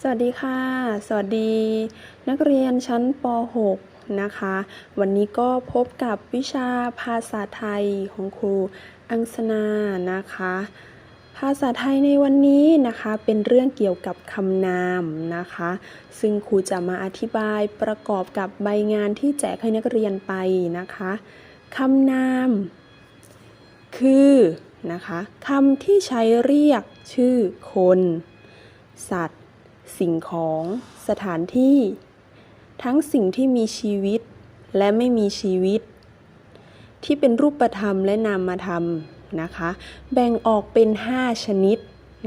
สวัสดีค่ะ สวัสดี นักเรียนชั้นป .6 นะคะ วันนี้ก็พบกับวิชาภาษาไทยของครูอังสนานะคะ ภาษาไทยในวันนี้นะคะเป็นเรื่องเกี่ยวกับคำนามนะคะ ซึ่งครูจะมาอธิบายประกอบกับใบงานที่แจกให้นักเรียนไปนะคะคำนาม คือนะคะคำที่ใช้เรียกชื่อคน สัตว์ สิ่งของ สถานที่ ทั้งสิ่งที่มีชีวิตและไม่มีชีวิต ที่เป็นรูปธรรมและนามธรรมนะคะ แบ่งออกเป็น 5 ชนิด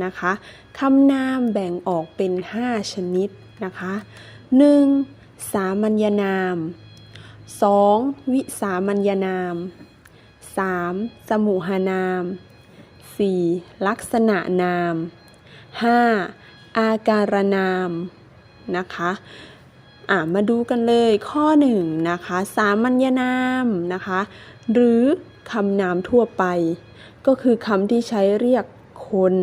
นะคะคำนามแบ่งออกเป็น 5 ชนิดนะคะ 1. สามัญญนาม 2. วิสามัญญนาม 3. สมุหานาม 4. ลักษณะนาม 5. อาการนามนะคะอะมาดูกันเลยข้อหนึ่งนะคะสามัญนามนะคะหรือคำนามทั่วไป ก็คือคำที่ใช้เรียกคน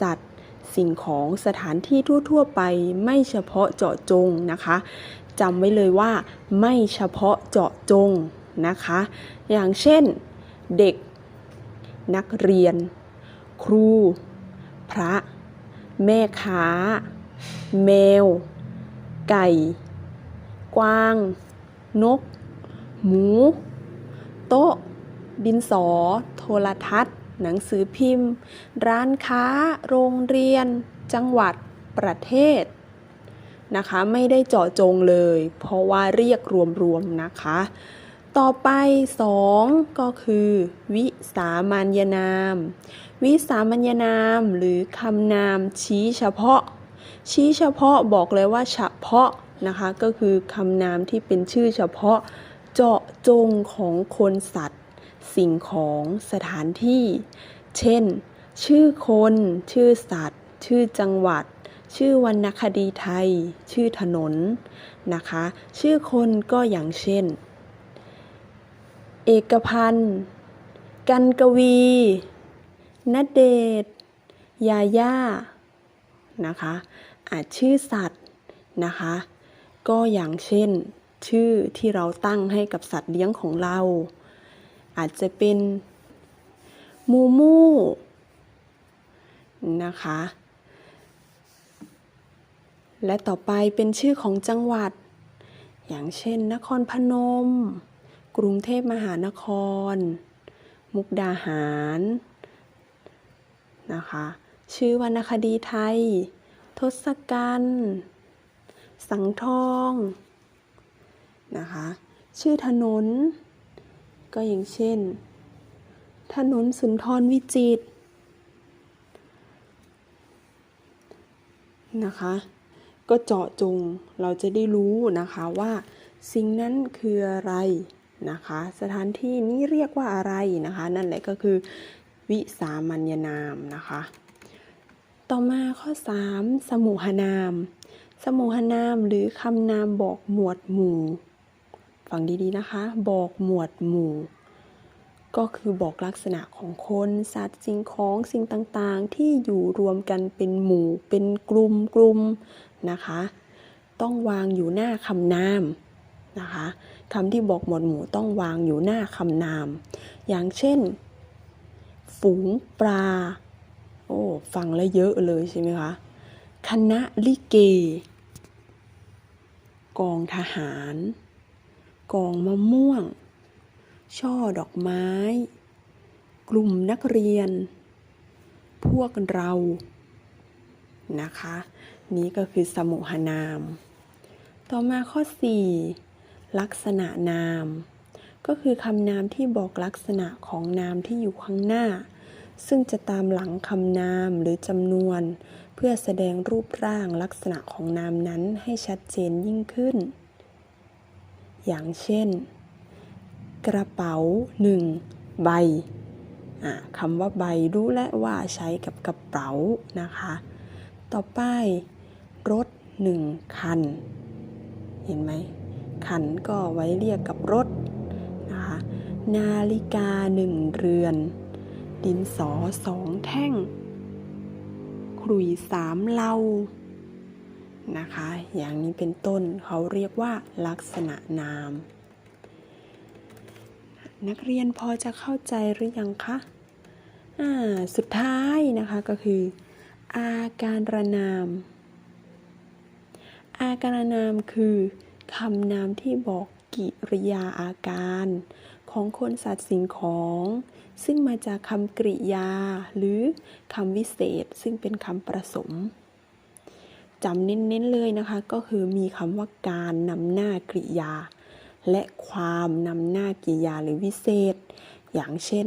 สัตว์ สิ่งของสถานที่ทั่วๆไป ไม่เฉพาะเจาะจงนะคะจำไว้เลยว่าไม่เฉพาะเจาะจงนะคะ อย่างเช่นเด็ก นักเรียน ครู พระ แม่ค้า แมว ไก่ กวาง นก หมู โต๊ะ ดินสอ โทรทัศน์ หนังสือพิมพ์ ร้านค้า โรงเรียน จังหวัด ประเทศ นะคะ ไม่ได้เจาะจงเลย เพราะว่าเรียกรวมๆนะคะ ต่อไป 2 ก็คือ วิสามัญนาม วิสามัญนามหรือคำนามชี้เฉพาะ ชี้เฉพาะบอกเลยว่าเฉพาะนะคะก็คือคำนามที่เป็นชื่อเฉพาะเจาะจงของคนสัตว์ สิ่งของสถานที่ เช่น ชื่อคน ชื่อสัตว์ ชื่อจังหวัด ชื่อวรรณคดีไทย ชื่อถนนนะคะ ชื่อคนก็อย่างเช่น เอกพันธ์ กันกวีณเดชยาย่านะคะ อาจชื่อสัตว์นะคะ ก็อย่างเช่น ชื่อที่เราตั้งให้กับสัตว์เลี้ยงของเรา อาจจะเป็นมูมูนะคะ และต่อไปเป็นชื่อของจังหวัด อย่างเช่น นครพนม กรุงเทพมหานคร มุกดาหารนะคะ ชื่อวรรณคดีไทย ทศกัณฐ์สังทองนะคะ ชื่อถนน ก็อย่างเช่น ถนนสุนทรวิจิตรนะคะ ก็เจาะจงเราจะได้รู้นะคะว่าสิ่งนั้นคืออะไร นะคะ สถานที่นี้เรียกว่าอะไรนะคะ นั่นแหละก็คือวิสามัญนามนะคะ ต่อมาข้อ 3 สมุหนาม สมุหนามหรือคำนามบอกหมวดหมู่ฟังดีๆนะคะ บอกหมวดหมู่ ก็คือบอกลักษณะของคนสัตว์สิ่งของสิ่งต่างๆ ที่อยู่รวมกันเป็นหมู่ เป็นกลุ่มกลุ่มนะคะ ต้องวางอยู่หน้าคำนาม นะคะคำที่บอกหมวดหมู่ต้องวางอยู่หน้าคำนาม อย่างเช่น ฝูงปลา โอ้ ฟังแล้วเยอะเลยใช่ไหมคะ คณะลิเก กองทหาร กองมะม่วง ช่อดอกไม้ กลุ่มนักเรียน พวกเรา นะคะ นี้ก็คือสมุหนาม ต่อมาข้อ 4 ลักษณะนาม ก็คือคำนามที่บอกลักษณะของนามที่อยู่ข้างหน้า ซึ่งจะตามหลังคำนามหรือจำนวน เพื่อแสดงรูปร่างลักษณะของนามนั้นให้ชัดเจนยิ่งขึ้น อย่างเช่น กระเป๋าหนึ่งใบคำว่าใบรู้และว่าใช้กับกระเป๋านะคะ ต่อไปรถหนึ่งคัน เห็นไหม คันก็ไว้เรียกกับรถนะคะนาฬิกาหนึ่งเรือน ดินสอสองแท่งขลุยสามเล่านะคะ อย่างนี้เป็นต้นเขาเรียกว่าลักษณะนาม นักเรียนพอจะเข้าใจหรือยังคะอ่าสุดท้ายนะคะก็คือ อาการระนาม อาการระนามคือ คำนามที่บอกกิริยาอาการ ของคนสัตว์สิ่งของ ซึ่งมาจากคำกริยา หรือคำวิเศษ ซึ่งเป็นคำประสมจำเน้นๆเลยนะคะ ก็คือมีคำว่าการนำหน้ากริยา และความนำหน้ากริยาหรือวิเศษ อย่างเช่น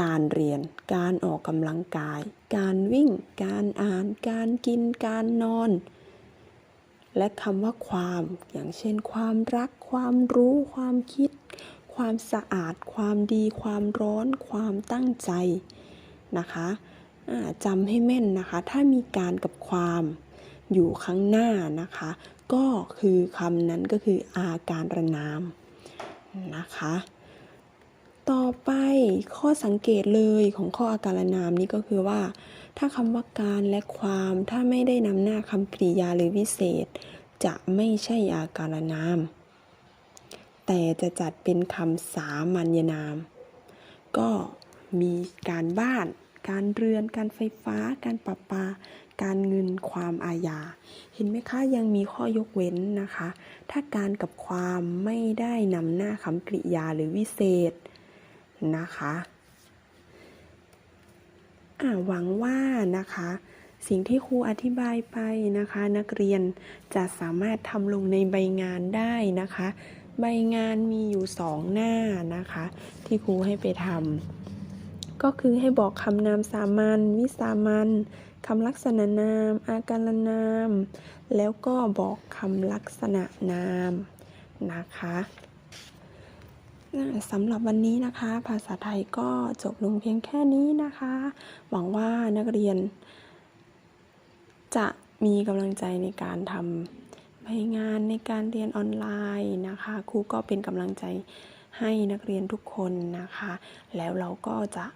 การเรียน การออกกำลังกาย การวิ่ง การอ่าน การกิน การนอน และคำว่าความ อย่างเช่น ความรัก ความรู้ ความคิด ความสะอาด ความดี ความร้อน ความตั้งใจนะคะจำให้แม่นนะคะ ถ้ามีการกับความอยู่ข้างหน้านะคะ ก็คือคำนั้นก็คืออาการระนามนะคะ ต่อไปข้อสังเกตเลยของข้ออาการนามนี้ก็คือว่า ถ้าคำว่าการและความถ้าไม่ได้นำหน้าคำกริยาหรือวิเศษ จะไม่ใช่อาการนาม แต่จะจัดเป็นคำสามัญนาม ก็มีการบ้าน การเรือน การไฟฟ้า การประปา การเงินความอาญา เห็นไหมคะ ยังมีข้อยกเว้นนะคะ ถ้าการกับความไม่ได้นำหน้าคำกริยาหรือวิเศษ นะคะหวังว่านะคะ สิ่งที่ครูอธิบายไปนะคะ นักเรียนจะสามารถทำลงในใบงานได้นะคะ ใบงานมีอยู่สองหน้านะคะ ที่ครูให้ไปทำก็คือให้บอกคำนามสามัญวิสามัญคำลักษณะนาม อาการนาม แล้วก็บอกคำลักษณะนามนะคะ สำหรับวันนี้นะคะ ภาษาไทยก็จบลงเพียงแค่นี้นะคะ หวังว่านักเรียน จะมีกำลังใจในการทำใบงานในการเรียนออนไลน์นะคะครูก็เป็นกำลังใจให้นักเรียนทุกคนนะคะ แล้วเราก็จะ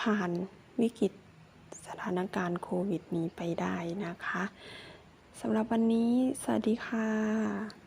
ผ่านวิกฤตสถานการณ์โควิดนี้ไปได้นะคะสำหรับวันนี้ สวัสดีค่ะ